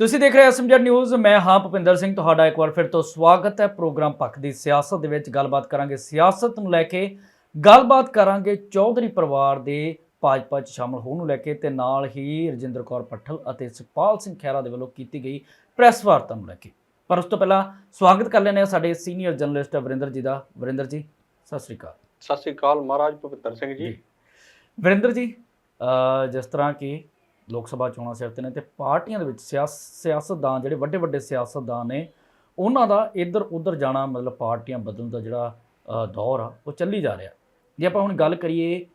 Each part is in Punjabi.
ਤੁਸੀਂ ਦੇਖ ਰਹੇ ਹੋ ਐਸਐਮਜੀ ਨਿਊਜ਼ ਮੈਂ ਹਾਂ ਭੁਪਿੰਦਰ ਸਿੰਘ ਤੁਹਾਡਾ ਇੱਕ ਵਾਰ ਫਿਰ ਤੋਂ ਸਵਾਗਤ ਹੈ ਪ੍ਰੋਗਰਾਮ ਪੱਖ ਦੀ ਸਿਆਸਤ ਦੇ ਵਿੱਚ। ਗੱਲਬਾਤ ਕਰਾਂਗੇ ਸਿਆਸਤ ਨੂੰ ਲੈ ਕੇ ਗੱਲਬਾਤ ਕਰਾਂਗੇ ਚੌਧਰੀ ਪਰਿਵਾਰ ਦੇ ਭਾਜਪਾ 'ਚ ਸ਼ਾਮਲ ਹੋਣ ਨੂੰ ਲੈ ਕੇ ਤੇ ਨਾਲ ਹੀ ਰਜਿੰਦਰ ਕੌਰ ਪੱਠਲ ਅਤੇ ਸੁਖਪਾਲ ਸਿੰਘ ਖਹਿਰਾ ਦੇ ਵੱਲੋਂ ਕੀਤੀ ਗਈ ਪ੍ਰੈਸ ਵਾਰਤਾ ਨੂੰ ਲੈ ਕੇ। ਪਰ ਉਸ ਤੋਂ ਪਹਿਲਾਂ ਸਵਾਗਤ ਕਰ ਹਾਂ ਸਾਡੇ ਸੀਨੀਅਰ ਜਰਨਲਿਸਟ ਵਰਿੰਦਰ ਜੀ ਦਾ। ਵਰਿੰਦਰ ਜੀ ਸਤਿ ਸ੍ਰੀ ਅਕਾਲ। ਸਤਿ ਸ੍ਰੀ ਅਕਾਲ ਮਹਾਰਾਜ ਭੁਪਿੰਦਰ ਸਿੰਘ ਜੀ। ਵਰਿੰਦਰ ਜੀ ਜਿਸ ਤਰ੍ਹਾਂ ਕਿ ਲੋਕ ਸਭਾ ਚੋਣਾਂ ਸਿਰ ਤੇ ਨੇ ਤੇ ਪਾਰਟੀਆਂ ਦੇ ਵਿੱਚ ਸਿਆਸ, ਸਿਆਸਤਦਾਨ ਜਿਹੜੇ ਵੱਡੇ ਵੱਡੇ ਸਿਆਸਤਦਾਨ ਨੇ, ਉਹਨਾਂ ਦਾ ਇੱਧਰ ਉੱਧਰ ਜਾਣਾ ਮਤਲਬ ਪਾਰਟੀਆਂ ਬਦਲਣ ਦਾ ਜਿਹੜਾ ਦੌਰ ਆ, ਉਹ ਚੱਲੀ ਜਾ ਰਿਹਾ। ਜੇ ਆਪਾਂ ਹੁਣ ਗੱਲ ਕਰੀਏ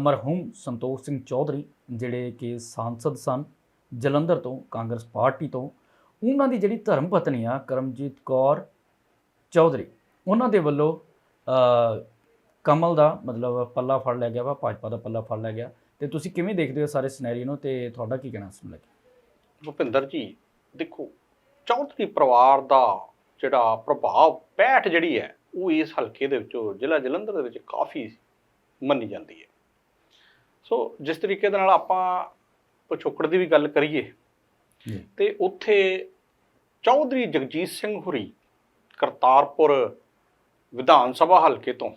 ਮਰਹੂਮ ਸੰਤੋਖ ਸਿੰਘ ਚੌਧਰੀ ਜਿਹੜੇ ਕਿ ਸਾਂਸਦ ਸਨ, ਜਲੰਧਰ ਤੋਂ, ਕਾਂਗਰਸ ਪਾਰਟੀ ਤੋਂ, ਉਹਨਾਂ ਦੀ ਜਿਹੜੀ ਧਰਮ ਪਤਨੀ ਆ, ਕਰਮਜੀਤ ਕੌਰ ਚੌਧਰੀ, ਉਹਨਾਂ ਦੇ ਵੱਲੋਂ ਕਮਲ ਦਾ ਮਤਲਬ ਪੱਲਾ ਫੜ ਲਿਆ ਗਿਆ ਵਾ, ਭਾਜਪਾ ਦਾ ਪੱਲਾ ਫੜ ਲਿਆ ਗਿਆ। ਤੇ ਤੁਸੀਂ ਕਿਵੇਂ ਦੇਖਦੇ ਹੋ ਸਾਰੇ ਸਿਨੈਰੀਓ ਨੂੰ ਤੇ ਤੁਹਾਡਾ ਕੀ ਕਹਿਣਾ ਇਸ ਨੂੰ ਲੈ ਕੇ? ਭੁਪਿੰਦਰ ਜੀ ਦੇਖੋ ਚੌਧਰੀ ਪਰਿਵਾਰ ਦਾ ਜਿਹੜਾ ਪ੍ਰਭਾਵ ਪੈਠ ਜਿਹੜੀ ਹੈ ਉਹ ਇਸ ਹਲਕੇ ਦੇ ਵਿੱਚੋਂ ਜ਼ਿਲ੍ਹਾ ਜਲੰਧਰ ਦੇ ਵਿੱਚ ਕਾਫੀ ਮੰਨੀ ਜਾਂਦੀ ਹੈ। ਸੋ ਜਿਸ ਤਰੀਕੇ ਦੇ ਨਾਲ ਆਪਾਂ ਪਿਛੋਕੜ ਦੀ ਵੀ ਗੱਲ ਕਰੀਏ ਤੇ ਉੱਥੇ ਚੌਧਰੀ ਜਗਜੀਤ ਸਿੰਘ ਹੁਰੀ ਕਰਤਾਰਪੁਰ ਵਿਧਾਨ ਸਭਾ ਹਲਕੇ ਤੋਂ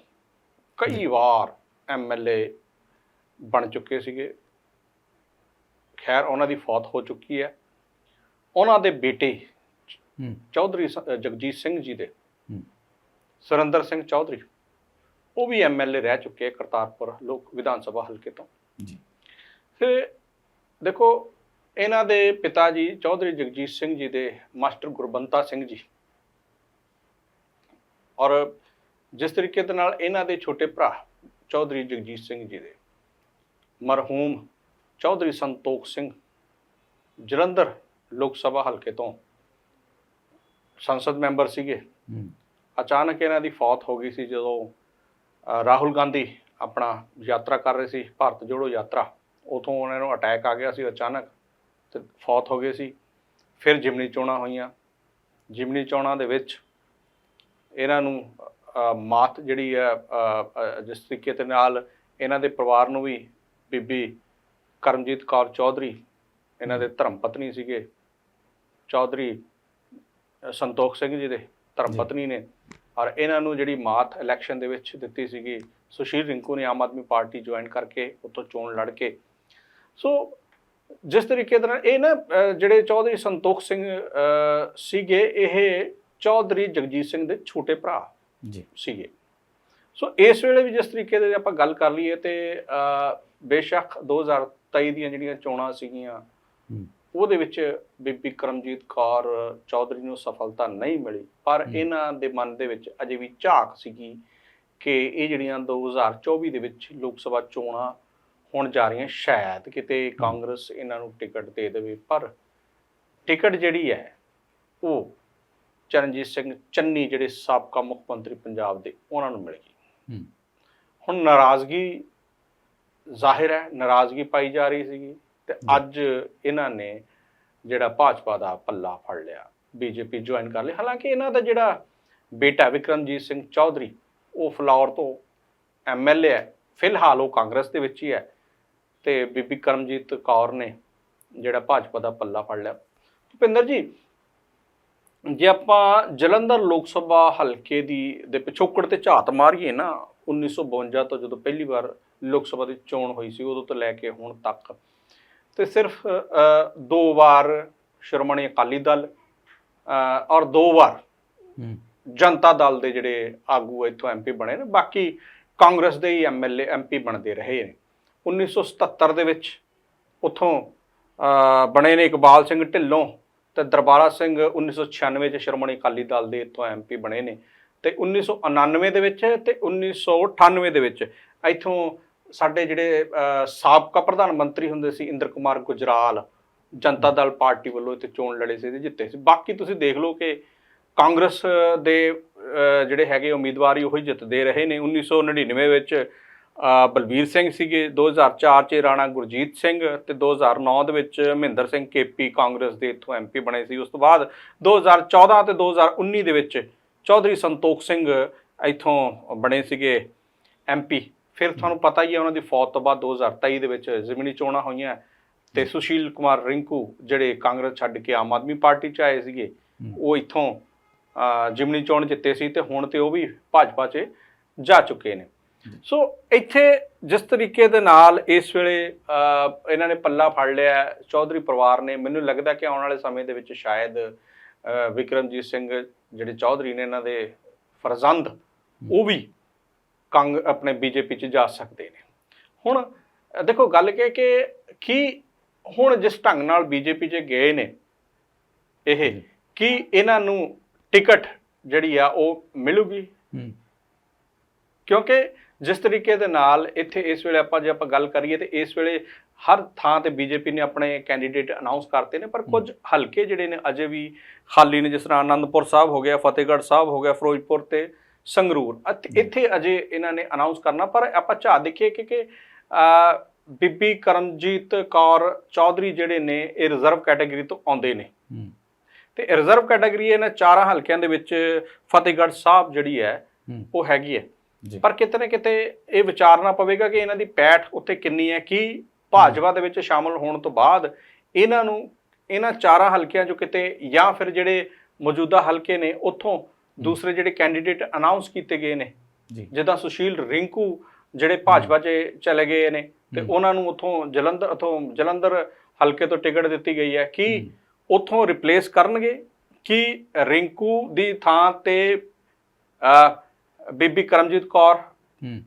ਕਈ ਵਾਰ ਐਮਐਲਏ ਬਣ ਚੁੱਕੇ ਸੀਗੇ। ਖੈਰ ਉਹਨਾਂ ਦੀ ਫੌਤ ਹੋ ਚੁੱਕੀ ਹੈ। ਉਹਨਾਂ ਦੇ ਬੇਟੇ ਚੌਧਰੀ ਜਗਜੀਤ ਸਿੰਘ ਜੀ ਦੇ। ਸੁਰਿੰਦਰ ਸਿੰਘ ਚੌਧਰੀ ਉਹ ਵੀ ਐਮਐਲਏ ਰਹਿ ਚੁੱਕੇ ਕਰਤਾਰਪੁਰ ਲੋਕ ਵਿਧਾਨ ਸਭਾ ਹਲਕੇ ਤੋਂ। ਜੀ। ਤੇ ਦੇਖੋ ਇਹਨਾਂ ਦੇ ਪਿਤਾ ਜੀ ਚੌਧਰੀ ਜਗਜੀਤ ਸਿੰਘ ਜੀ ਦੇ ਮਾਸਟਰ ਗੁਰਬੰਤਾ ਸਿੰਘ ਜੀ ਔਰ ਜਿਸ ਤਰੀਕੇ ਦੇ ਨਾਲ ਇਹਨਾਂ ਦੇ ਛੋਟੇ ਭਰਾ ਚੌਧਰੀ ਜਗਜੀਤ ਸਿੰਘ ਜੀ ਦੇ ਮਰਹੂਮ ਚੌਧਰੀ ਸੰਤੋਖ ਸਿੰਘ ਜਲੰਧਰ ਲੋਕ ਸਭਾ ਹਲਕੇ ਤੋਂ ਸੰਸਦ ਮੈਂਬਰ ਸੀਗੇ। ਅਚਾਨਕ ਇਹਨਾਂ ਦੀ ਫੌਤ ਹੋ ਗਈ ਸੀ ਜਦੋਂ ਰਾਹੁਲ ਗਾਂਧੀ ਆਪਣਾ ਯਾਤਰਾ ਕਰ ਰਹੇ ਸੀ ਭਾਰਤ ਜੋੜੋ ਯਾਤਰਾ। ਉਥੋਂ ਉਹਨਾਂ ਨੂੰ ਅਟੈਕ ਆ ਗਿਆ ਸੀ ਅਚਾਨਕ ਤੇ ਫੌਤ ਹੋ ਗਏ ਸੀ। ਫਿਰ ਜਿਮਨੀ ਚੋਣਾਂ ਹੋਈਆਂ। ਜਿਮਨੀ ਚੋਣਾਂ ਦੇ ਵਿੱਚ ਇਹਨਾਂ ਨੂੰ ਮਾਤ ਜਿਹੜੀ ਹੈ ਜਿਸ ਤਰੀਕੇ ਦੇ ਨਾਲ ਇਹਨਾਂ ਦੇ ਪਰਿਵਾਰ ਨੂੰ ਵੀ ਬੀਬੀ ਕਰਮਜੀਤ ਕੌਰ ਚੌਧਰੀ ਇਹਨਾਂ ਦੇ ਧਰਮ ਪਤਨੀ ਸੀਗੇ। ਚੌਧਰੀ ਸੰਤੋਖ ਸਿੰਘ ਜੀ ਦੇ ਧਰਮ। ਪਤਨੀ ਨੇ। ਔਰ ਇਹਨਾਂ ਨੂੰ ਜਿਹੜੀ ਮਾਤ ਇਲੈਕਸ਼ਨ ਦੇ ਵਿੱਚ ਦਿੱਤੀ ਸੀਗੀ ਸੁਸ਼ੀਲ ਰਿੰਕੂ ਨੇ ਆਮ ਆਦਮੀ ਪਾਰਟੀ ਜੁਆਇਨ ਕਰਕੇ ਉੱਥੋਂ ਚੋਣ ਲੜ ਕੇ। ਸੋ ਜਿਸ ਤਰੀਕੇ ਦੇ ਨਾਲ ਇਹ ਨਾ ਜਿਹੜੇ ਚੌਧਰੀ ਸੰਤੋਖ ਸਿੰਘ ਸੀਗੇ ਇਹ ਚੌਧਰੀ ਜਗਜੀਤ ਸਿੰਘ ਦੇ ਛੋਟੇ ਭਰਾ ਜੀ। ਸੀਗੇ। ਸੋ ਇਸ ਵੇਲੇ ਵੀ ਜਿਸ ਤਰੀਕੇ ਦੇ ਆਪਾਂ ਗੱਲ ਕਰ ਲਈਏ ਤੇ ਬੇਸ਼ੱਕ 2023 ਦੀਆਂ ਜਿਹੜੀਆਂ ਚੋਣਾਂ ਸੀਗੀਆਂ ਉਹਦੇ ਵਿੱਚ ਬੀਬੀ ਕਰਮਜੀਤ ਕੌਰ ਚੌਧਰੀ ਨੂੰ ਸਫਲਤਾ ਨਹੀਂ ਮਿਲੀ ਪਰ। ਇਹਨਾਂ ਦੇ ਮਨ ਦੇ ਵਿੱਚ ਅਜੇ ਵੀ ਝਾਕ ਸੀਗੀ ਕਿ ਇਹ ਜਿਹੜੀਆਂ 2024 ਦੇ ਵਿੱਚ ਲੋਕ ਸਭਾ ਚੋਣਾਂ ਹੋਣ ਜਾ ਰਹੀਆਂ ਸ਼ਾਇਦ ਕਿਤੇ ਕਾਂਗਰਸ ਇਹਨਾਂ ਨੂੰ ਟਿਕਟ ਦੇ ਦੇਵੇ ਪਰ ਟਿਕਟ ਜਿਹੜੀ ਹੈ ਉਹ ਚਰਨਜੀਤ ਸਿੰਘ ਚੰਨੀ ਜਿਹੜੇ ਸਾਬਕਾ ਮੁੱਖ ਮੰਤਰੀ ਪੰਜਾਬ ਦੇ ਉਹਨਾਂ ਨੂੰ ਮਿਲ ਗਈ। ਹੂੰ। ਹੁਣ ਨਾਰਾਜ਼ਗੀ ਜ਼ਾਹਿਰ ਹੈ ਨਾਰਾਜ਼ਗੀ ਪਾਈ ਜਾ ਰਹੀ ਸੀਗੀ ਤੇ। ਅੱਜ ਇਹਨਾਂ ਨੇ ਜਿਹੜਾ ਭਾਜਪਾ ਦਾ ਪੱਲਾ ਫੜ ਲਿਆ ਬੀਜੇਪੀ ਜੁਆਇਨ ਕਰ ਲਈ। ਹਾਲਾਂਕਿ ਇਹਨਾਂ ਦਾ ਜਿਹੜਾ ਬੇਟਾ ਵਿਕਰਮਜੀਤ ਸਿੰਘ ਚੌਧਰੀ ਉਹ ਫਲੌਰ ਤੋਂ ਐਮਐਲਏ ਹੈ। ਫਿਲਹਾਲ ਉਹ ਕਾਂਗਰਸ ਦੇ ਵਿੱਚ ਹੀ ਹੈ ਤੇ ਬੀਬੀ ਕਰਮਜੀਤ ਕੌਰ ਨੇ ਜਿਹੜਾ ਭਾਜਪਾ ਦਾ ਪੱਲਾ ਫੜ ਲਿਆ। ਭੁਪਿੰਦਰ ਜੀ ਜੇ ਆਪਾਂ ਜਲੰਧਰ ਲੋਕ ਸਭਾ ਹਲਕੇ ਦੀ ਦੇ ਪਿਛੋਕੜ ਤੇ ਝਾਤ ਮਾਰੀਏ ਨਾ 1952 ਤੋਂ ਜਦੋਂ ਪਹਿਲੀ ਵਾਰ ਲੋਕ ਸਭਾ ਦੀ ਚੋਣ ਹੋਈ ਸੀ ਉਦੋਂ ਤੋਂ ਲੈ ਕੇ ਹੁਣ ਤੱਕ। ਤੇ ਸਿਰਫ ਦੋ ਵਾਰ ਸ਼੍ਰੋਮਣੀ ਅਕਾਲੀ ਦਲ ਔਰ ਦੋ ਵਾਰ ਜਨਤਾ ਦਲ ਦੇ ਜਿਹੜੇ ਆਗੂ ਇੱਥੋਂ ਐਮਪੀ ਬਣੇ ਨੇ ਬਾਕੀ ਕਾਂਗਰਸ ਦੇ ਹੀ ਐਮਐਲਏ ਐਮਪੀ ਬਣਦੇ ਰਹੇ ਨੇ। 1977 ਦੇ ਵਿੱਚ ਉੱਥੋਂ ਬਣੇ ਨੇ ਇਕਬਾਲ ਸਿੰਘ ਢਿੱਲੋਂ ਤੇ ਦਰਬਾਰਾ ਸਿੰਘ 1996 ਚ ਸ਼੍ਰੋਮਣੀ ਅਕਾਲੀ ਦਲ ਦੇ ਇੱਥੋਂ ਐਮਪੀ ਬਣੇ ਨੇ। ਤੇ 1999 ਦੇ ਵਿੱਚ ਤੇ 1998 ਦੇ ਵਿੱਚ ਇੱਥੋਂ ਸਾਡੇ ਜਿਹੜੇ ਸਾਬਕਾ ਪ੍ਰਧਾਨ ਮੰਤਰੀ ਹੁੰਦੇ ਸੀ ਇੰਦਰ ਕੁਮਾਰ ਗੁਜਰਾਲ, ਜਨਤਾ ਦਲ ਪਾਰਟੀ ਵੱਲੋਂ ਇੱਥੇ ਚੋਣ ਲੜੇ ਸੀ ਤੇ ਜਿੱਤੇ ਸੀ। ਬਾਕੀ ਤੁਸੀਂ ਦੇਖ ਲਓ ਕਿ ਕਾਂਗਰਸ ਦੇ ਜਿਹੜੇ ਹੈਗੇ ਉਮੀਦਵਾਰ ਹੀ ਉਹੀ ਜਿੱਤਦੇ ਰਹੇ ਨੇ। 1999 ਵਿੱਚ ਬਲਬੀਰ ਸਿੰਘ ਸੀਗੇ 2004 ਚ ਰਾਣਾ ਗੁਰਜੀਤ ਸਿੰਘ ਤੇ 2009 ਦੇ ਵਿੱਚ ਮਹਿੰਦਰ ਸਿੰਘ ਕੇਪੀ ਕਾਂਗਰਸ ਦੇ ਇੱਥੋਂ ਐਮਪੀ ਬਣੇ ਸੀ। ਉਸ ਤੋਂ ਬਾਅਦ 2014 ਤੇ 2019 ਦੇ ਵਿੱਚ ਚੌਧਰੀ ਸੰਤੋਖ ਸਿੰਘ ਇੱਥੋਂ ਬਣੇ ਸੀਗੇ ਐਮਪੀ ਫਿਰ ਤੁਹਾਨੂੰ ਪਤਾ ਹੀ ਹੈ ਉਹਨਾਂ ਦੀ ਫੌਤ ਤੋਂ ਬਾਅਦ 2023 ਦੇ ਵਿੱਚ ਜ਼ਮੀਨੀ ਚੋਣਾਂ ਹੋਈਆਂ ਤੇ ਸੁਸ਼ੀਲ ਕੁਮਾਰ ਰਿੰਕੂ ਜਿਹੜੇ ਕਾਂਗਰਸ ਛੱਡ ਕੇ ਆਮ ਆਦਮੀ ਪਾਰਟੀ ਚ ਆਏ ਸੀਗੇ। ਉਹ ਇੱਥੋਂ ਜਿਮਨੀ ਚੋਣ ਜਿੱਤੇ ਸੀ ਤੇ ਹੁਣ ਤੇ ਉਹ ਵੀ ਭਾਜਪਾ 'ਚ ਜਾ ਚੁੱਕੇ ਨੇ। ਸੋ ਇੱਥੇ ਜਿਸ ਤਰੀਕੇ ਦੇ ਨਾਲ ਇਸ ਵੇਲੇ ਇਹਨਾਂ ਨੇ ਪੱਲਾ ਫੜ ਲਿਆ ਚੌਧਰੀ ਪਰਿਵਾਰ ਨੇ ਮੈਨੂੰ ਲੱਗਦਾ ਕਿ ਆਉਣ ਵਾਲੇ ਸਮੇਂ ਦੇ ਵਿੱਚ ਸ਼ਾਇਦ ਵਿਕਰਮਜੀਤ ਸਿੰਘ ਜਿਹੜੇ ਚੌਧਰੀ ਨੇ ਇਹਨਾਂ ਦੇ ਫਰਜ਼ੰਦ ਉਹ ਵੀ ਕੰਗ ਆਪਣੇ ਬੀਜੇਪੀ 'ਚ ਜਾ ਸਕਦੇ ਨੇ। ਹੁਣ ਦੇਖੋ ਗੱਲ ਕੀ ਕਿ ਕੀ ਹੁਣ ਜਿਸ ਢੰਗ ਨਾਲ ਬੀਜੇਪੀ 'ਚ ਗਏ ਨੇ ਇਹ ਕੀ ਇਹਨਾਂ ਨੂੰ ਟਿਕਟ ਜਿਹੜੀ ਆ ਉਹ ਮਿਲੂਗੀ? ਕਿਉਂਕਿ ਜਿਸ ਤਰੀਕੇ ਦੇ ਨਾਲ ਇੱਥੇ ਇਸ ਵੇਲੇ ਆਪਾਂ ਜੇ ਆਪਾਂ ਗੱਲ ਕਰੀਏ ਤੇ ਇਸ ਵੇਲੇ ਹਰ ਥਾਂ ਤੇ ਬੀਜੇਪੀ ਨੇ ਆਪਣੇ ਕੈਂਡੀਡੇਟ ਅਨਾਉਂਸ ਕਰਤੇ ਨੇ ਪਰ ਕੁਝ ਹਲਕੇ ਜਿਹੜੇ ਨੇ ਅਜੇ ਵੀ ਖਾਲੀ ਨੇ ਜਿਸ ਤਰ੍ਹਾਂ ਆਨੰਦਪੁਰ ਸਾਹਿਬ ਹੋ ਗਿਆ ਫਤਿਹਗੜ੍ਹ ਸਾਹਿਬ ਹੋ ਗਿਆ ਫਿਰੋਜ਼ਪੁਰ ਤੇ ਸੰਗਰੂਰ। ਅਤੇ ਇੱਥੇ ਅਜੇ ਇਹਨਾਂ ਨੇ ਅਨਾਉਂਸ ਕਰਨਾ ਪਰ ਆਪਾਂ ਝਾੜ ਦੇਖੀਏ ਕਿ ਕਿ ਬੀਬੀ ਕਰਮਜੀਤ ਕੌਰ ਚੌਧਰੀ ਜਿਹੜੇ ਨੇ ਇਹ ਰਿਜ਼ਰਵ ਕੈਟਾਗਰੀ ਤੋਂ ਆਉਂਦੇ ਨੇ। ਤੇ ਰਿਜ਼ਰਵ ਕੈਟਾਗਰੀ ਇਹਨਾਂ ਚਾਰਾਂ ਹਲਕਿਆਂ ਦੇ ਵਿੱਚ ਫਤਿਹਗੜ੍ਹ ਸਾਹਿਬ ਜਿਹੜੀ ਹੈ ਉਹ ਹੈਗੀ ਹੈ। ਪਰ ਕਿਤੇ ਨਾ ਕਿਤੇ ਇਹ ਵਿਚਾਰਨਾ ਪਵੇਗਾ ਕਿ ਇਹਨਾਂ ਦੀ ਪੈਠ ਉੱਥੇ ਕਿੰਨੀ ਹੈ ਕੀ ਭਾਜਪਾ ਦੇ ਵਿੱਚ ਸ਼ਾਮਲ ਹੋਣ ਤੋਂ ਬਾਅਦ ਇਹਨਾਂ ਨੂੰ ਇਹਨਾਂ ਚਾਰਾਂ ਹਲਕਿਆਂ ਚੋਂ ਕਿਤੇ ਜਾਂ ਫਿਰ ਜਿਹੜੇ ਮੌਜੂਦਾ ਹਲਕੇ ਨੇ ਉੱਥੋਂ ਦੂਸਰੇ ਜਿਹੜੇ ਕੈਂਡੀਡੇਟ ਅਨਾਉਂਸ ਕੀਤੇ ਗਏ ਨੇ ਜਿੱਦਾਂ ਸੁਸ਼ੀਲ ਰਿੰਕੂ ਜਿਹੜੇ ਭਾਜਪਾ 'ਚ ਚਲੇ ਗਏ ਨੇ ਤੇ। ਉਹਨਾਂ ਨੂੰ ਉੱਥੋਂ ਜਲੰਧਰ ਉੱਥੋਂ ਜਲੰਧਰ ਹਲਕੇ ਤੋਂ ਟਿਕਟ ਦਿੱਤੀ ਗਈ ਹੈ। ਕੀ। ਉੱਥੋਂ ਰਿਪਲੇਸ ਕਰਨਗੇ? ਕਿ ਰਿੰਕੂ ਦੀ ਥਾਂ ਤੇ ਬੀਬੀ ਕਰਮਜੀਤ ਕੌਰ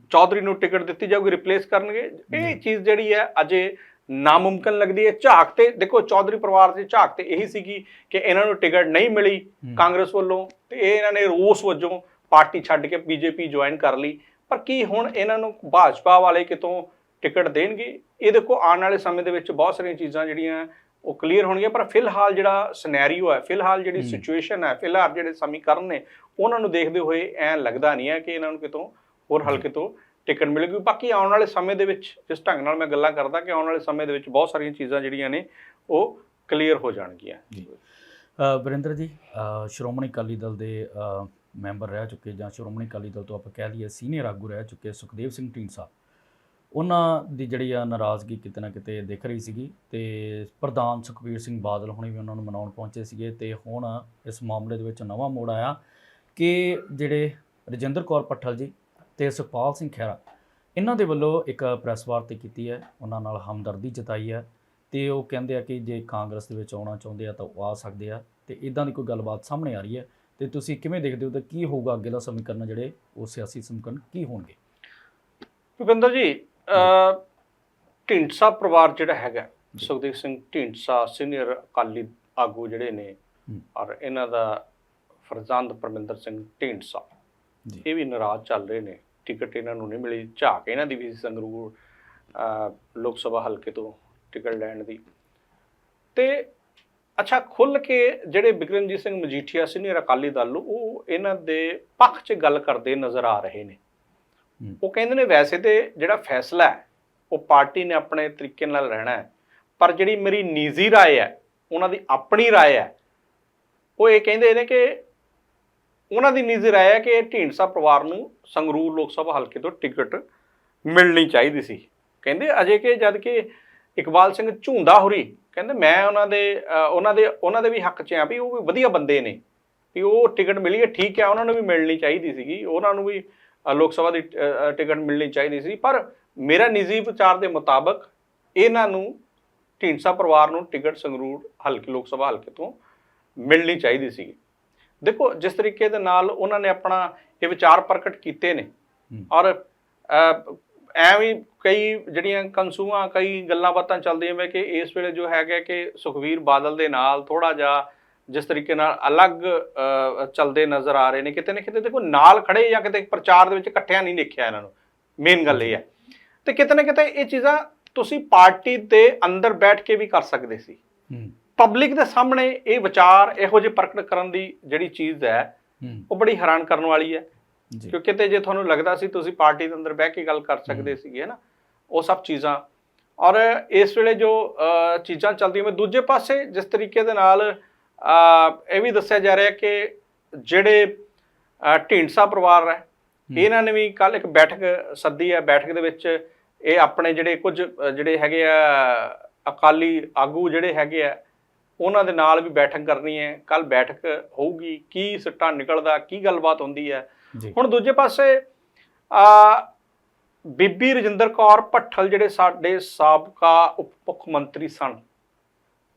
ਚੌਧਰੀ ਨੂੰ ਟਿਕਟ ਦਿੱਤੀ ਜਾਊਗੀ ਰਿਪਲੇਸ ਕਰਨਗੇ? ਇਹ ਚੀਜ਼ ਜਿਹੜੀ ਹੈ ਅਜੇ ਨਾਮੁਮਕਿਨ ਲੱਗਦੀ ਹੈ ਝਾਕ ਤੇ ਦੇਖੋ ਚੌਧਰੀ ਪਰਿਵਾਰ ਦੀ ਝਾਕ ਤੇ ਇਹੀ ਸੀਗੀ ਕਿ ਇਹਨਾਂ ਨੂੰ ਟਿਕਟ ਨਹੀਂ ਮਿਲੀ। ਕਾਂਗਰਸ ਵੱਲੋਂ ਤੇ ਇਹ ਇਹਨਾਂ ਨੇ ਰੋਸ ਵਜੋਂ ਪਾਰਟੀ ਛੱਡ ਕੇ ਬੀਜੇਪੀ ਜੁਆਇਨ ਕਰ ਲਈ ਪਰ ਕੀ ਹੁਣ ਇਹਨਾਂ ਨੂੰ ਭਾਜਪਾ ਵਾਲੇ ਕਿਤੋਂ ਟਿਕਟ ਦੇਣਗੇ ਇਹ ਦੇਖੋ ਆਉਣ ਵਾਲੇ ਸਮੇਂ ਦੇ ਵਿੱਚ ਬਹੁਤ ਸਾਰੀਆਂ ਚੀਜ਼ਾਂ ਜਿਹੜੀਆਂ ਉਹ ਕਲੀਅਰ ਹੋਣਗੀਆਂ ਪਰ ਫਿਲਹਾਲ ਜਿਹੜਾ ਸਿਨੈਰੀਓ ਹੈ ਫਿਲਹਾਲ ਜਿਹੜੀ। ਸਿਚੁਏਸ਼ਨ ਹੈ ਫਿਲਹਾਲ ਜਿਹੜੇ ਸਮੀਕਰਨ ਨੇ ਉਹਨਾਂ ਨੂੰ ਦੇਖਦੇ ਹੋਏ ਐਂ ਲੱਗਦਾ ਨਹੀਂ ਹੈ ਕਿ ਇਹਨਾਂ ਨੂੰ ਕਿਤੋਂ ਹੋਰ ਹਲਕੇ ਤੋਂ ਟਿਕਟ ਮਿਲੇਗੀ। ਬਾਕੀ ਆਉਣ ਵਾਲੇ ਸਮੇਂ ਦੇ ਵਿੱਚ, ਜਿਸ ਢੰਗ ਨਾਲ ਮੈਂ ਗੱਲਾਂ ਕਰਦਾ ਕਿ ਆਉਣ ਵਾਲੇ ਸਮੇਂ ਦੇ ਵਿੱਚ ਬਹੁਤ ਸਾਰੀਆਂ ਚੀਜ਼ਾਂ ਜਿਹੜੀਆਂ ਨੇ, ਉਹ ਕਲੀਅਰ ਹੋ ਜਾਣਗੀਆਂ। ਜੀ। ਵਰਿੰਦਰ ਜੀ ਸ਼੍ਰੋਮਣੀ ਅਕਾਲੀ ਦਲ ਦੇ ਮੈਂਬਰ ਰਹਿ ਚੁੱਕੇ ਜਾਂ ਸ਼੍ਰੋਮਣੀ ਅਕਾਲੀ ਦਲ ਤੋਂ ਆਪਾਂ ਕਹਿ ਲਈਏ ਸੀਨੀਅਰ ਆਗੂ ਰਹਿ ਚੁੱਕੇ ਸੁਖਦੇਵ ਸਿੰਘ ਢੀਂਡਸਾ। ਉਹਨਾਂ ਦੀ ਜਿਹੜੀ ਆ ਨਾਰਾਜ਼ਗੀ ਕਿਤੇ ਨਾ ਕਿਤੇ ਦਿਖ ਰਹੀ ਸੀਗੀ ਤੇ ਪ੍ਰਧਾਨ ਸੁਖਬੀਰ ਸਿੰਘ ਬਾਦਲ ਹੁਣੇ ਵੀ ਉਹਨਾਂ ਨੂੰ ਮਨਾਉਣ ਪਹੁੰਚੇ ਸੀਗੇ ਤੇ ਹੁਣ ਇਸ ਮਾਮਲੇ ਦੇ ਵਿੱਚ ਨਵਾਂ ਮੋੜ ਆਇਆ ਕਿ ਜਿਹੜੇ ਰਜਿੰਦਰ ਕੌਰ ਪੱਠਲ ਜੀ ਤੇ ਸੁਖਪਾਲ ਸਿੰਘ ਖਹਿਰਾ। ਇਹਨਾਂ ਦੇ ਵੱਲੋਂ ਇੱਕ ਪ੍ਰੈਸ ਵਾਰਤਾ ਕੀਤੀ ਹੈ। ਉਹਨਾਂ ਨਾਲ ਹਮਦਰਦੀ ਜਤਾਈ ਹੈ ਤੇ ਉਹ ਕਹਿੰਦੇ ਆ ਕਿ ਜੇ ਕਾਂਗਰਸ ਦੇ ਵਿੱਚ ਆਉਣਾ ਚਾਹੁੰਦੇ ਆ ਤਾਂ ਉਹ ਆ ਸਕਦੇ ਆ ਤੇ ਇਦਾਂ ਦੀ ਕੋਈ ਗੱਲਬਾਤ ਸਾਹਮਣੇ ਆ ਰਹੀ ਹੈ ਤੇ ਤੁਸੀਂ ਕਿਵੇਂ ਦੇਖਦੇ ਹੋ ਤੇ ਕੀ ਹੋਊਗਾ ਅੱਗੇ ਦਾ ਸਮੀਕਰਨ ਜਿਹੜੇ ਉਹ ਸਿਆਸੀ ਸਮੀਕਰਨ ਕੀ ਹੋਣਗੇ? ਭੁਪਿੰਦਰ ਜੀ ਢੀਂਡਸਾ ਪਰਿਵਾਰ ਜਿਹੜਾ ਹੈਗਾ। ਸੁਖਦੇਵ ਸਿੰਘ ਢੀਂਡਸਾ ਸੀਨੀਅਰ ਅਕਾਲੀ ਆਗੂ ਜਿਹੜੇ ਨੇ। ਔਰ ਇਹਨਾਂ ਦਾ ਫਰਜ਼ੰਦ ਪਰਮਿੰਦਰ ਸਿੰਘ ਢੀਂਡਸਾ। ਇਹ ਵੀ ਨਾਰਾਜ਼ ਚੱਲ ਰਹੇ ਨੇ। ਟਿਕਟ ਇਹਨਾਂ ਨੂੰ ਨਹੀਂ ਮਿਲੀ ਝਾਕ ਇਹਨਾਂ ਦੀ ਵੀ ਸੀ ਸੰਗਰੂਰ ਅਹ, ਲੋਕ ਸਭਾ ਹਲਕੇ ਤੋਂ ਟਿਕਟ ਲੈਣ ਦੀ ਤੇ ਅੱਛਾ ਖੁੱਲ ਕੇ ਜਿਹੜੇ ਬਿਕਰਮਜੀਤ ਸਿੰਘ ਮਜੀਠੀਆ ਸੀਨੀਅਰ ਅਕਾਲੀ ਦਲ ਨੂੰ ਉਹ ਇਹਨਾਂ ਦੇ ਪੱਖ 'ਚ ਗੱਲ ਕਰਦੇ ਨਜ਼ਰ ਆ ਰਹੇ ਨੇ ਹੂੰ। ਉਹ ਕਹਿੰਦੇ ਨੇ ਵੈਸੇ ਤੇ ਜਿਹੜਾ ਫੈਸਲਾ ਹੈ ਉਹ ਪਾਰਟੀ ਨੇ ਆਪਣੇ ਤਰੀਕੇ ਨਾਲ ਰਹਿਣਾ ਹੈ ਪਰ ਜਿਹੜੀ ਮੇਰੀ ਨਿੱਜੀ رائے ਹੈ ਉਹਨਾਂ ਦੀ ਆਪਣੀ رائے ਹੈ ਉਹ ਇਹ ਕਹਿੰਦੇ ਨੇ ਕਿ ਉਹਨਾਂ ਦੀ ਨਜ਼ਰ ਆਇਆ ਕਿ ਇਹ ਢੀਂਡਸਾ ਪਰਿਵਾਰ ਨੂੰ ਸੰਗਰੂਰ ਲੋਕ ਸਭਾ ਹਲਕੇ ਤੋਂ ਟਿਕਟ ਮਿਲਣੀ ਚਾਹੀਦੀ ਸੀ। ਕਹਿੰਦੇ ਅਜੇ ਕਿ ਜਦ ਕਿ ਇਕਬਾਲ ਸਿੰਘ ਝੁੰਦਾ ਹੋਰੀ ਕਹਿੰਦੇ ਮੈਂ ਉਹਨਾਂ ਦੇ ਉਹਨਾਂ ਦੇ ਉਹਨਾਂ ਦੇ ਵੀ ਹੱਕ 'ਚ ਆ ਵੀ ਉਹ ਵੀ ਵਧੀਆ ਬੰਦੇ ਨੇ। ਵੀ ਉਹ ਟਿਕਟ ਮਿਲੀ ਹੈ, ਠੀਕ ਹੈ, ਉਹਨਾਂ ਨੂੰ ਵੀ ਮਿਲਣੀ ਚਾਹੀਦੀ ਸੀਗੀ, ਉਹਨਾਂ ਨੂੰ ਵੀ ਲੋਕ ਸਭਾ ਦੀ ਟਿਕਟ ਮਿਲਣੀ ਚਾਹੀਦੀ ਸੀ। ਪਰ ਮੇਰਾ ਨਿੱਜੀ ਵਿਚਾਰ ਦੇ ਮੁਤਾਬਕ ਇਹਨਾਂ ਨੂੰ ਢੀਂਡਸਾ ਪਰਿਵਾਰ ਨੂੰ ਟਿਕਟ ਸੰਗਰੂਰ ਹਲਕੇ, ਲੋਕ ਸਭਾ ਹਲਕੇ ਤੋਂ ਮਿਲਣੀ ਚਾਹੀਦੀ ਸੀ ਦੇਖੋ ਜਿਸ ਤਰੀਕੇ ਦੇ ਨਾਲ ਉਹਨਾਂ ਨੇ ਆਪਣਾ ਇਹ ਵਿਚਾਰ ਪ੍ਰਗਟ ਕੀਤੇ ਨੇ। ਔਰ ਐਵੇਂ ਕਈ ਜਿਹੜੀਆਂ ਕਨਸੂਆਂ ਕਈ ਗੱਲਾਂ ਬਾਤਾਂ ਚੱਲਦੀਆਂ ਵੇ ਕਿ ਇਸ ਵੇਲੇ ਜੋ ਹੈਗਾ ਕਿ ਸੁਖਵੀਰ ਬਾਦਲ ਦੇ ਨਾਲ ਥੋੜਾ ਜਿਹਾ ਜਿਸ ਤਰੀਕੇ ਨਾਲ ਅਲੱਗ ਚੱਲਦੇ ਨਜ਼ਰ ਆ ਰਹੇ ਨੇ। ਕਿਤੇ ਨਾ ਕਿਤੇ ਦੇਖੋ ਨਾਲ ਖੜੇ ਜਾਂ ਕਿਤੇ ਪ੍ਰਚਾਰ ਦੇ ਵਿੱਚ ਇਕੱਠਿਆਂ ਨਹੀਂ ਦੇਖਿਆ ਇਹਨਾਂ ਨੂੰ। ਮੇਨ ਗੱਲ ਇਹ ਹੈ। ਤੇ ਕਿਤੇ ਨਾ ਕਿਤੇ ਇਹ ਚੀਜ਼ਾਂ ਤੁਸੀਂ ਪਾਰਟੀ ਦੇ ਅੰਦਰ ਬੈਠ ਕੇ ਵੀ ਕਰ ਸਕਦੇ ਸੀ। ਹੂੰ। ਪਬਲਿਕ ਦੇ ਸਾਹਮਣੇ ਇਹ ਵਿਚਾਰ ਇਹੋ ਜਿਹੇ ਪ੍ਰਗਟ ਕਰਨ ਦੀ ਜਿਹੜੀ ਚੀਜ਼ ਹੈ ਉਹ ਬੜੀ ਹੈਰਾਨ ਕਰਨ ਵਾਲੀ ਹੈ। ਕਿਉਂਕਿ ਤੇ ਜੇ ਤੁਹਾਨੂੰ ਲੱਗਦਾ ਸੀ ਤੁਸੀਂ ਪਾਰਟੀ ਦੇ ਅੰਦਰ ਬਹਿ ਕੇ ਗੱਲ ਕਰ ਸਕਦੇ ਸੀਗੇ ਨਾ ਉਹ ਸਭ ਚੀਜ਼ਾਂ। ਔਰ ਇਸ ਵੇਲੇ ਜੋ ਚੀਜ਼ਾਂ ਚੱਲਦੀਆਂ ਮੈਂ ਦੂਜੇ ਪਾਸੇ ਜਿਸ ਤਰੀਕੇ ਦੇ ਨਾਲ ਇਹ ਵੀ ਦੱਸਿਆ ਜਾ ਰਿਹਾ ਕਿ ਜਿਹੜੇ ਢੀਂਡਸਾ ਪਰਿਵਾਰ ਹੈ ਇਹਨਾਂ ਨੇ ਵੀ ਕੱਲ ਇੱਕ ਬੈਠਕ ਸੱਦੀ ਹੈ। ਬੈਠਕ ਦੇ ਵਿੱਚ ਇਹ ਆਪਣੇ ਜਿਹੜੇ ਕੁਝ ਜਿਹੜੇ ਹੈਗੇ ਆ ਅਕਾਲੀ ਆਗੂ ਜਿਹੜੇ ਹੈਗੇ ਆ ਉਹਨਾਂ ਦੇ ਨਾਲ ਵੀ ਬੈਠਕ ਕਰਨੀ ਹੈ ਕੱਲ ਬੈਠਕ ਹੋਊਗੀ ਕੀ ਸਿੱਟਾ ਨਿਕਲਦਾ ਕੀ ਗੱਲਬਾਤ ਹੁੰਦੀ ਹੈ। ਹੁਣ ਦੂਜੇ ਪਾਸੇ ਆ ਬੀਬੀ ਰਜਿੰਦਰ ਕੌਰ ਭੱਠਲ ਜਿਹੜੇ ਸਾਡੇ ਸਾਬਕਾ ਉਪ ਮੁੱਖ ਮੰਤਰੀ ਸਨ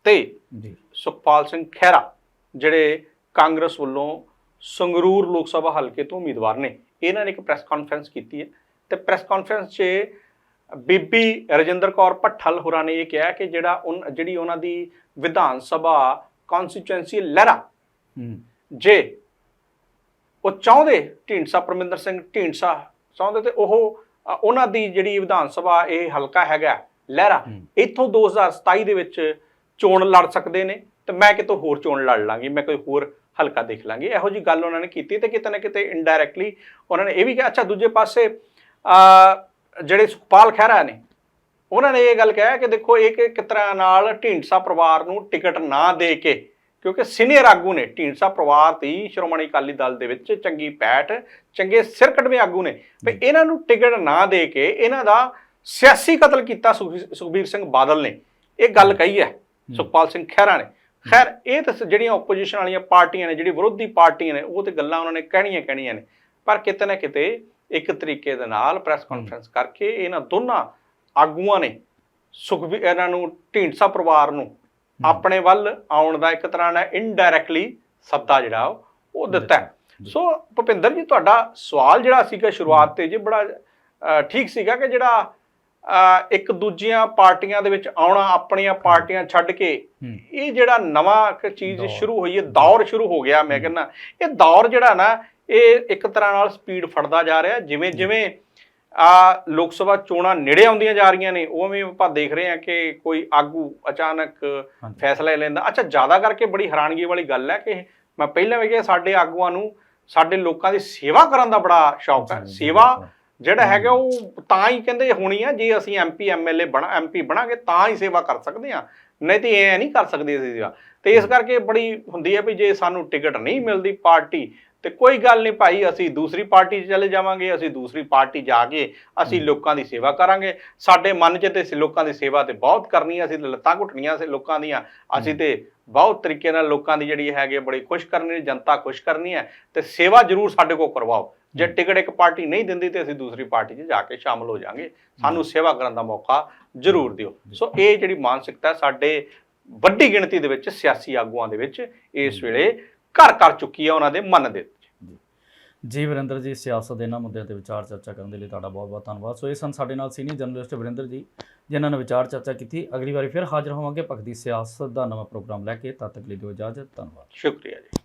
ਤੇ ਜੀ। ਸੁਖਪਾਲ ਸਿੰਘ ਖਹਿਰਾ ਜਿਹੜੇ ਕਾਂਗਰਸ ਵੱਲੋਂ ਸੰਗਰੂਰ ਲੋਕ ਸਭਾ ਹਲਕੇ ਤੋਂ ਉਮੀਦਵਾਰ ਨੇ ਇਹਨਾਂ ਨੇ ਇੱਕ ਪ੍ਰੈਸ ਕਾਨਫਰੰਸ ਕੀਤੀ ਹੈ ਤੇ ਪ੍ਰੈਸ ਕਾਨਫਰੰਸ 'ਚ ਬੀਬੀ ਰਜਿੰਦਰ ਕੌਰ ਭੱਠਲ ਹੋਰਾਂ ਨੇ ਇਹ ਕਿਹਾ ਕਿ ਜਿਹੜਾ ਉਨ- ਜਿਹੜੀ ਉਹਨਾਂ ਦੀ ਵਿਧਾਨ ਸਭਾ ਕਨਸਟੀਚੁਐਂਸੀ ਲਹਿਰਾ ਜੇ ਉਹ ਚਾਹੁੰਦੇ ਢੀਂਡਸਾ ਪਰਮਿੰਦਰ ਸਿੰਘ ਢੀਂਡਸਾ ਚਾਹੁੰਦੇ ਤੇ ਉਹ ਉਹਨਾਂ ਦੀ ਜਿਹੜੀ ਵਿਧਾਨ ਸਭਾ ਇਹ ਹਲਕਾ ਹੈਗਾ ਲਹਿਰਾ। ਇੱਥੋਂ 2027 ਦੇ ਵਿੱਚ ਚੋਣ ਲੜ ਸਕਦੇ ਨੇ ਤੇ ਮੈਂ ਕਿਤੋਂ ਹੋਰ ਚੋਣ ਲੜ ਲਾਂਗੀ ਮੈਂ ਕੋਈ ਹੋਰ ਹਲਕਾ ਦੇਖ ਲਾਂਗੀ ਇਹੋ ਜੀ ਗੱਲ ਉਹਨਾਂ ਨੇ ਕੀਤੀ ਤੇ ਕਿਤੇ ਨਾ ਕਿਤੇ ਇਨਡਾਇਰੈਕਟਲੀ ਉਹਨਾਂ ਨੇ ਇਹ ਵੀ ਕਿਹਾ ਅੱਛਾ ਦੂਜੇ ਪਾਸੇ ਅ, ਜਿਹੜੇ ਸੁਖਪਾਲ ਖਹਿਰਾ ਨੇ ਉਹਨਾਂ ਨੇ ਇਹ ਗੱਲ ਕਿਹਾ ਕਿ ਦੇਖੋ ਇਹ ਕਿ ਕਿਸ ਤਰ੍ਹਾਂ ਨਾਲ ਢੀਂਡਸਾ ਪਰਿਵਾਰ ਨੂੰ ਟਿਕਟ ਨਾ ਦੇ ਕੇ ਕਿਉਂਕਿ ਸੀਨੀਅਰ ਆਗੂ ਨੇ ਢੀਂਡਸਾ ਪਰਿਵਾਰ ਦੀ ਸ਼੍ਰੋਮਣੀ ਅਕਾਲੀ ਦਲ ਦੇ ਵਿੱਚ ਚੰਗੀ ਪੈਠ ਚੰਗੇ ਸਿਰਕੜਵੇਂ ਆਗੂ ਨੇ। ਵੀ ਇਹਨਾਂ ਨੂੰ ਟਿਕਟ ਨਾ ਦੇ ਕੇ ਇਹਨਾਂ ਦਾ ਸਿਆਸੀ ਕਤਲ ਕੀਤਾ ਸੁਖੀ- ਸੁਖਬੀਰ ਸਿੰਘ ਬਾਦਲ ਨੇ। ਇਹ ਗੱਲ ਕਹੀ ਹੈ ਸੁਖਪਾਲ ਸਿੰਘ ਖਹਿਰਾ ਨੇ। ਖੈਰ ਇਹ ਤਾਂ ਜਿਹੜੀਆਂ ਆਪੋਜੀਸ਼ਨ ਵਾਲੀਆਂ ਪਾਰਟੀਆਂ ਨੇ ਜਿਹੜੀ ਵਿਰੋਧੀ ਪਾਰਟੀਆਂ ਨੇ ਉਹ ਤੇ ਗੱਲਾਂ ਉਹਨਾਂ ਨੇ ਕਹਿਣੀਆਂ ਕਹਿਣੀਆਂ ਨੇ। ਪਰ ਕਿਤੇ ਨਾ ਕਿਤੇ ਇੱਕ ਤਰੀਕੇ ਦੇ ਨਾਲ ਪ੍ਰੈਸ ਕਾਨਫਰੰਸ ਕਰਕੇ ਇਹਨਾਂ ਦੋਨਾਂ ਆਗੂਆਂ ਨੇ ਸੁਖਬੀ ਇਹਨਾਂ ਨੂੰ ਢੀਂਡਸਾ ਪਰਿਵਾਰ ਨੂੰ ਆਪਣੇ ਵੱਲ ਆਉਣ ਦਾ ਇੱਕ ਤਰ੍ਹਾਂ ਨਾਲ ਇਨਡਾਇਰੈਕਟਲੀ ਸੱਦਾ ਜਿਹੜਾ ਉਹ- ਦਿੱਤਾ। ਸੋ ਭੁਪਿੰਦਰ ਜੀ ਤੁਹਾਡਾ ਸਵਾਲ ਜਿਹੜਾ ਸੀਗਾ ਸ਼ੁਰੂਆਤ ਤੇ ਜੀ ਬੜਾ ਠੀਕ ਸੀਗਾ ਕਿ ਜਿਹੜਾ ਇੱਕ ਦੂਜੀਆਂ ਪਾਰਟੀਆਂ ਦੇ ਵਿੱਚ ਆਉਣਾ ਆਪਣੀਆਂ ਪਾਰਟੀਆਂ ਛੱਡ ਕੇ ਇਹ ਜਿਹੜਾ ਨਵਾਂ ਇੱਕ ਚੀਜ਼। ਸ਼ੁਰੂ ਹੋਈ ਹੈ ਦੌਰ ਸ਼ੁਰੂ ਹੋ ਗਿਆ ਮੈਂ ਕਹਿੰਦਾ। ਇਹ ਦੌਰ ਜਿਹੜਾ ਨਾ ਇਹ ਇੱਕ ਤਰ੍ਹਾਂ ਨਾਲ ਸਪੀਡ ਫੜਦਾ ਜਾ ਰਿਹਾ ਜਿਵੇਂ ਜਿਵੇਂ ਆ ਲੋਕ ਸਭਾ ਚੋਣਾਂ ਨੇੜੇ ਆਉਂਦੀਆਂ ਜਾ ਰਹੀਆਂ ਨੇ ਉਵੇਂ ਆਪਾਂ ਦੇਖ ਰਹੇ ਹਾਂ ਕਿ ਕੋਈ ਆਗੂ ਅਚਾਨਕ। ਫੈਸਲਾ ਲੈਂਦਾ। ਅੱਛਾ ਜ਼ਿਆਦਾ ਕਰਕੇ ਬੜੀ ਹੈਰਾਨਗੀ ਵਾਲੀ ਗੱਲ ਹੈ ਕਿ ਮੈਂ ਪਹਿਲਾਂ ਵੀ ਕਿਹਾ ਸਾਡੇ ਆਗੂਆਂ ਨੂੰ ਸਾਡੇ ਲੋਕਾਂ ਦੀ ਸੇਵਾ ਕਰਨ ਦਾ ਬੜਾ ਸ਼ੌਕ ਹੈ। ਸੇਵਾ। ਜਿਹੜਾ ਹੈਗਾ ਉਹ ਤਾਂ ਹੀ ਕਹਿੰਦੇ ਹੋਣੀ ਆ ਜੇ ਅਸੀਂ ਐਮਪੀ ਐਮਐਲਏ ਬਣਾ ਐਮਪੀ ਬਣਾਂਗੇ ਤਾਂ ਹੀ ਸੇਵਾ ਕਰ ਸਕਦੇ ਆ ਨਹੀਂ ਤੇ ਇਹ ਨਹੀਂ ਕਰ ਸਕਦੇ ਅਸੀਂ ਸੇਵਾ। ਤੇ ਇਸ ਕਰਕੇ ਬੜੀ ਹੁੰਦੀ ਹੈ ਵੀ ਜੇ ਸਾਨੂੰ ਟਿਕਟ ਨਹੀਂ ਮਿਲਦੀ ਪਾਰਟੀ ਤੇ ਕੋਈ ਗੱਲ ਨਹੀਂ ਭਾਈ ਅਸੀਂ ਦੂਸਰੀ ਪਾਰਟੀ 'ਚ ਚਲੇ ਜਾਵਾਂਗੇ ਅਸੀਂ ਦੂਸਰੀ ਪਾਰਟੀ ਜਾ ਕੇ ਅਸੀਂ ਲੋਕਾਂ ਦੀ ਸੇਵਾ ਕਰਾਂਗੇ। ਸਾਡੇ ਮਨ 'ਚ ਤੇ ਲੋਕਾਂ ਦੀ ਸੇਵਾ ਤੇ ਬਹੁਤ ਕਰਨੀ ਹੈ ਅਸੀਂ ਲੱਤਾਂ ਘੁੱਟਣੀਆਂ ਸੀ ਲੋਕਾਂ ਦੀਆਂ। ਅਸੀਂ ਤੇ ਬਹੁਤ ਤਰੀਕੇ ਨਾਲ ਲੋਕਾਂ ਦੀ ਜਿਹੜੀ ਹੈਗੀ ਬੜੀ ਖੁਸ਼ ਕਰਨੀ ਜਨਤਾ ਖੁਸ਼ ਕਰਨੀ ਹੈ ਤੇ ਸੇਵਾ ਜ਼ਰੂਰ ਸਾਡੇ ਕੋਲ ਕਰਵਾਓ। ਜੇ ਟਿਕਟ ਇੱਕ ਪਾਰਟੀ ਨਹੀਂ ਦਿੰਦੀ ਤੇ ਅਸੀਂ ਦੂਸਰੀ ਪਾਰਟੀ 'ਚ ਜਾ ਕੇ ਸ਼ਾਮਲ ਹੋ ਜਾਾਂਗੇ। ਸਾਨੂੰ ਸੇਵਾ ਕਰਨ ਦਾ ਮੌਕਾ ਜ਼ਰੂਰ ਦਿਓ। ਸੋ ਇਹ ਜਿਹੜੀ ਮਾਨਸਿਕਤਾ ਸਾਡੇ ਵੱਡੀ ਗਿਣਤੀ ਦੇ ਵਿੱਚ ਸਿਆਸੀ ਆਗੂਆਂ ਦੇ ਵਿੱਚ ਇਸ ਵੇਲੇ ਘਰ ਕਰ ਚੁੱਕੀ ਹੈ ਉਹਨਾਂ ਦੇ ਮਨ ਦੇ ਜੀ ਵਰਿੰਦਰ ਜੀ, ਸਿਆਸਤ ਦੇ ਇਹਨਾਂ ਮੁੱਦਿਆਂ ਤੇ ਵਿਚਾਰ ਚਰਚਾ ਕਰਨ ਦੇ ਲਈ ਤੁਹਾਡਾ ਬਹੁਤ ਬਹੁਤ ਧੰਨਵਾਦ। ਸੋ ਇਹ ਸਨ ਸਾਡੇ ਨਾਲ ਸੀਨੀਅਰ ਜਰਨਲਿਸਟ ਵਰਿੰਦਰ ਜੀ, ਜਿਨ੍ਹਾਂ ਨੇ ਵਿਚਾਰ ਚਰਚਾ ਕੀਤੀ। ਅਗਲੀ ਵਾਰੀ ਫਿਰ ਹਾਜ਼ਰ ਹੋਵਾਂਗੇ ਭਗਤੀ ਸਿਆਸਤ ਦਾ ਨਵਾਂ ਪ੍ਰੋਗਰਾਮ ਲੈ ਕੇ। ਤਦ ਤੱਕ ਲਈ ਦਿਓ ਇਜਾਜ਼ਤ। ਧੰਨਵਾਦ। ਸ਼ੁਕਰੀਆ ਜੀ।